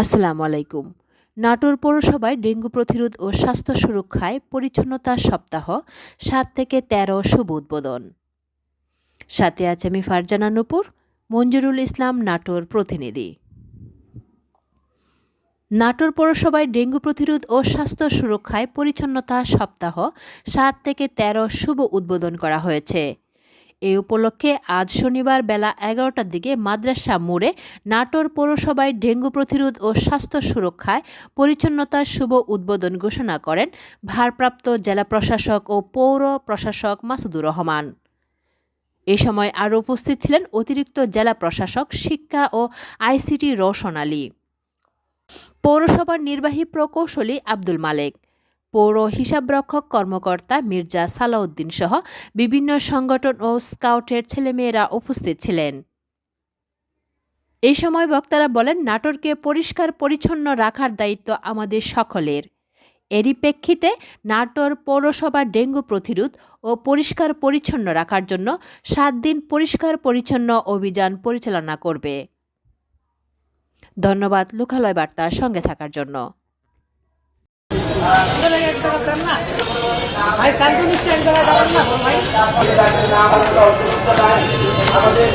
আসসালামু আলাইকুম। নাটোর পৌরসভায় ডেঙ্গু প্রতিরোধ ও স্বাস্থ্য সুরক্ষায় পরিচ্ছন্নতা সপ্তাহ, সাত থেকে তেরো শুভ উদ্বোধন। সাথে আছে আমি ফারজানা নুপুর, মঞ্জুরুল ইসলাম, নাটোর প্রতিনিধি। নাটোর পৌরসভায় ডেঙ্গু প্রতিরোধ ও স্বাস্থ্য সুরক্ষায় পরিচ্ছন্নতা সপ্তাহ, সাত থেকে তেরো শুভ উদ্বোধন করা হয়েছে। এ উপলক্ষে আজ শনিবার বেলা এগারোটার দিকে মাদ্রাসা মোড়ে নাটোর পৌরসভায় ডেঙ্গু প্রতিরোধ ও স্বাস্থ্য সুরক্ষায় পরিচ্ছন্নতার শুভ উদ্বোধন ঘোষণা করেন ভারপ্রাপ্ত জেলা প্রশাসক ও পৌর প্রশাসক মাসুদুর রহমান। এ সময় আরও উপস্থিত ছিলেন অতিরিক্ত জেলা প্রশাসক, শিক্ষা ও আইসিটি রওশন আলী। পৌরসভার নির্বাহী প্রকৌশলী আব্দুল মালেক। পৌর হিসাবরক্ষক কর্মকর্তা মির্জা সালাউদ্দিন সহ বিভিন্ন সংগঠন ও স্কাউটের ছেলেমেয়েরা উপস্থিত ছিলেন। এই সময় বক্তারা বলেন, নাটোরকে পরিষ্কার পরিচ্ছন্ন রাখার দায়িত্ব আমাদের সকলের। এরই প্রেক্ষিতে নাটোর পৌরসভা ডেঙ্গু প্রতিরোধ ও পরিষ্কার পরিচ্ছন্ন রাখার জন্য সাত দিন পরিষ্কার পরিচ্ছন্ন অভিযান পরিচালনা করবে। ধন্যবাদ, লোকালয় বার্তা সঙ্গে থাকার জন্য। আমাদের